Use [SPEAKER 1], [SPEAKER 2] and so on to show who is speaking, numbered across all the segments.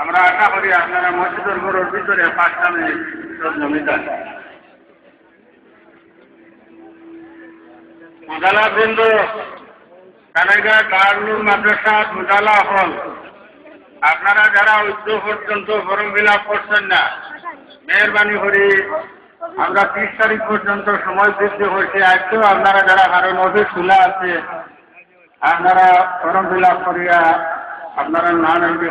[SPEAKER 1] আমরা আশা করি আপনারা মসজিদের ঘরের ভিতরে পাঁচটা মিনিট বৃন্দ মাদ্রাসা মুদালা হল। আপনারা যারা উচ্চ পর্যন্ত ফর্ম ফিল করছেন না, মেহরবানি করি। আমরা তিরিশ তারিখ পর্যন্ত সময় বৃদ্ধি হয়েছে আজকেও আপনারা যারা কারণ অফিস খোলা আছে আপনারা ফর্ম ফিল আপ করিয়া আপনারা নাম এমপি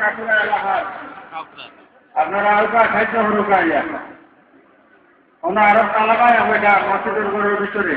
[SPEAKER 1] কাকুরা এলাকার আপনারা হালকা খাদ্য হরুকা ইয়া আরও তালাকায় আবেটা মসজিদের ঘরের ভিতরে।